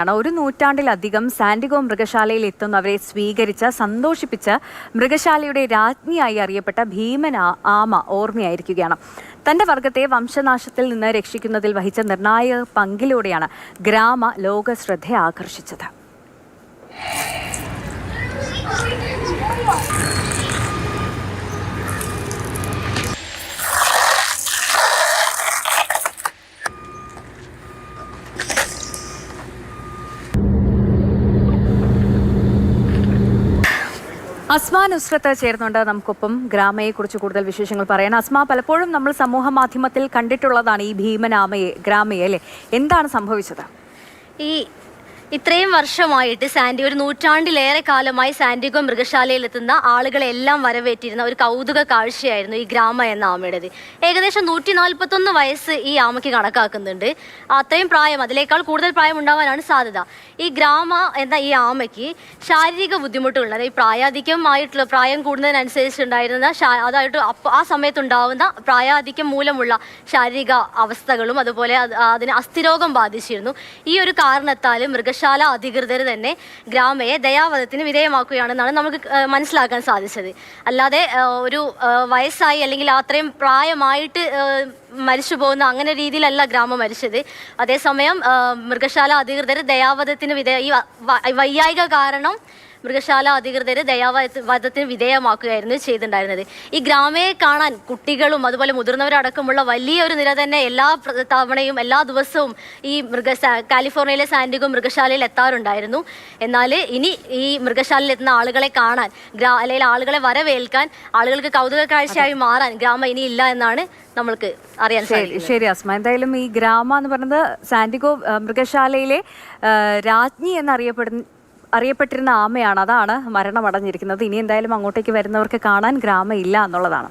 ആണ്. ഒരു നൂറ്റാണ്ടിലധികം സാൻഡിഗോ മൃഗശാലയിൽ എത്തുന്നവരെ സ്വീകരിച്ച സന്തോഷിപ്പിച്ച മൃഗശാലയുടെ രാജ്ഞിയായി അറിയപ്പെട്ട ഭീമൻ ആമ ഓർമ്മയായിരിക്കുകയാണ്. തന്റെ വർഗത്തെ വംശനാശത്തിൽ നിന്ന് രക്ഷിക്കുന്നതിൽ വഹിച്ച നിർണായക പങ്കിലൂടെയാണ് ഗ്രാമ ലോക ശ്രദ്ധ ആകർഷിച്ചത്. അസ്മാ നുസ്രത്ത് ചേർന്നുണ്ട് നമുക്കൊപ്പം ഗ്രാമയെ കുറിച്ച് കൂടുതൽ വിശേഷങ്ങൾ പറയാൻ. അസ്മ പലപ്പോഴും നമ്മൾ സമൂഹ മാധ്യമത്തിൽ കണ്ടിട്ടുള്ളതാണ് ഈ ഭീമനാമയെ ഗ്രാമയെ അല്ലേ? എന്താണ് സംഭവിച്ചത്? ഈ ഇത്രയും വർഷമായിട്ട് സാൻഡി ഒരു നൂറ്റാണ്ടിലേറെ കാലമായി സാൻഡിഗോ മൃഗശാലയിൽ എത്തുന്ന ആളുകളെല്ലാം വരവേറ്റിരുന്ന ഒരു കൗതുക കാഴ്ചയായിരുന്നു ഈ ഗ്രാമ എന്ന ആമയുടേത്. ഏകദേശം നൂറ്റി നാൽപ്പത്തൊന്ന് വയസ്സ് ഈ ആമയ്ക്ക് കണക്കാക്കുന്നുണ്ട്. അത്രയും പ്രായം അതിലേക്കാൾ കൂടുതൽ പ്രായം ഉണ്ടാവാനാണ് സാധ്യത. ഈ ഗ്രാമ എന്ന ഈ ആമയ്ക്ക് ശാരീരിക ബുദ്ധിമുട്ടുകൾ അതായത് പ്രായാധിക്യമായിട്ടുള്ള പ്രായം കൂടുന്നതിനനുസരിച്ചുണ്ടായിരുന്ന അതായിട്ട് ആ സമയത്തുണ്ടാവുന്ന പ്രായാധിക്യം മൂലമുള്ള ശാരീരിക അവസ്ഥകളും അതുപോലെ അത് അതിന് അസ്ഥിരോഗം ബാധിച്ചിരുന്നു. ഈ ഒരു കാരണത്താൽ മൃഗശാല അധികൃതർ തന്നെ ഗ്രാമയെ ദയാവധത്തിന് വിധേയമാക്കുകയാണെന്നാണ് നമുക്ക് മനസ്സിലാക്കാൻ സാധിച്ചത്. അല്ലാതെ ഒരു വയസ്സായി അല്ലെങ്കിൽ അത്രയും പ്രായമായിട്ട് മരിച്ചു പോകുന്ന അങ്ങനെ രീതിയിലല്ല ഗ്രാമം മരിച്ചത്. അതേസമയം മൃഗശാല അധികൃതർ ദയാവധത്തിന് വിധേയ ഈ വ- വ- വൈയായിക കാരണം മൃഗശാല അധികൃതർ ദയാവധത്തിന് വിധേയമാക്കുകയായിരുന്നു ചെയ്തിട്ടുണ്ടായിരുന്നത്. ഈ ഗ്രാമയെ കാണാൻ കുട്ടികളും അതുപോലെ മുതിർന്നവരടക്കമുള്ള വലിയൊരു നിര തന്നെ എല്ലാ തവണയും എല്ലാ ദിവസവും ഈ മൃഗ കാലിഫോർണിയയിലെ സാൻഡിഗോ മൃഗശാലയിൽ എത്താറുണ്ടായിരുന്നു. എന്നാൽ ഇനി ഈ മൃഗശാലയിൽ എത്തുന്ന ആളുകളെ കാണാൻ ഗ്രാ അല്ലെങ്കിൽ ആളുകളെ വരവേൽക്കാൻ ആളുകൾക്ക് കൗതുക കാഴ്ചയായി മാറാൻ ഗ്രാമം ഇനി ഇല്ല എന്നാണ് നമ്മൾക്ക് അറിയാൻ ശരി അസ്മ. എന്തായാലും ഈ ഗ്രാമ എന്ന് പറയുന്നത് സാൻഡിഗോ മൃഗശാലയിലെ രാജ്ഞി എന്നറിയപ്പെടുന്ന അറിയപ്പെട്ടിരുന്ന ആമയാണ്. അതാണ് മരണമടഞ്ഞിരിക്കുന്നത്. ഇനി എന്തായാലും അങ്ങോട്ടേക്ക് വരുന്നവർക്ക് കാണാൻ ഗ്രാമ ഇല്ല എന്നുള്ളതാണ്.